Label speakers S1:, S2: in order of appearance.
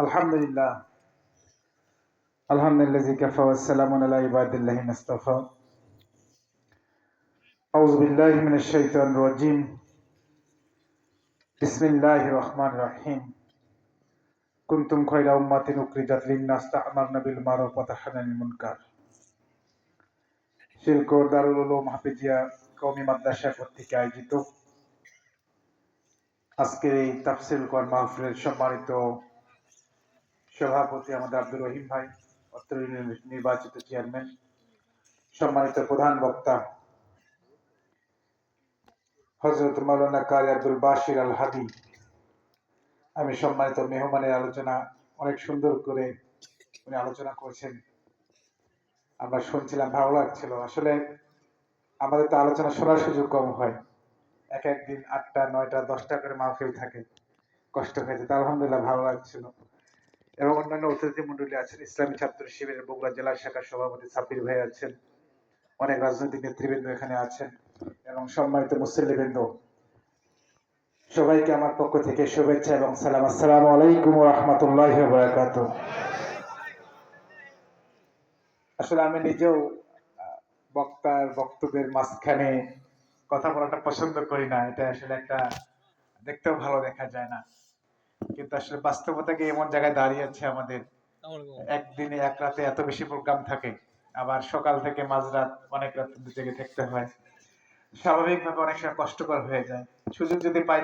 S1: আলহামদুলিল্লাহ। আলহামদুলিল্লাহ কাফা ওয়াসসালামু আলা ইবাদিল্লাহিন ইসতাফা আউযু বিল্লাহি মিনাশ শাইতানির রাজীম। বিসমিল্লাহির রহমানির রহিম। কুনতুম খায়রা উম্মাতিন উখরিজাত লিন-নাস তা'মারুনা বিল মারুফ ওয়া তানহাউনা মুনকার। শিলকোর দারুল উলুম হাফিজিয়া কওমি মাদ্রাসা কর্তৃক আয়োজিত আজকের এই তাফসিল কর মাহফিলের সম্মানিত সভাপতি আমাদের আব্দুর রহিম ভাই নির্বাচিত চেয়ারম্যান, সম্মানিত প্রধান বক্তা হজরত মাওলানা কারি আব্দুল বাশির আল হাদি আমি সম্মানিত মেহমানের আলোচনা অনেক সুন্দর করে উনি আলোচনা করেছেন। আমরা শুনছিলাম, ভালো লাগছিল। আসলে আমাদের তো আলোচনা শোনার সুযোগ কম হয়। এক একদিন আটটা, নয়টা, দশটা করে মাহফিল থাকে। কষ্ট হয়েছে, তা আলহামদুলিল্লাহ ভালো লাগছিল। এবং অন্যান্য অতিথি মন্ডলী আছেন, ইসলামী ছাত্র শিবিরের বগুড়া জেলা শাখার সভাপতি সাব্বির ভাই আছেন, অনেক রাজনৈতিক নেতৃবৃন্দ এখানে আছেন এবং সম্মানিত মুসল্লিবৃন্দ। সবাইকে আমার পক্ষ থেকে শুভেচ্ছা এবং সালাম। আসসালামু আলাইকুম রহমতুল্লাহ বারাকাত আসলে আমি নিজেও বক্তার বক্তব্যের মাঝখানে কথা বলাটা পছন্দ করি না। এটা আসলে একটা দেখতেও ভালো দেখা যায় না। কিন্তু আসলে বাস্তবতা কি এমন জায়গায় দাঁড়িয়ে আছে আমাদের? একদিনে এক রাতে এত বেশি প্রোগ্রাম থাকে আবার সকাল থেকে মাঝরাত অনেক রাত জেগে থাকতে হয়। স্বাভাবিকভাবে অনেক সময় কষ্টকর হয়ে যায়। সুযোগ যদি পাই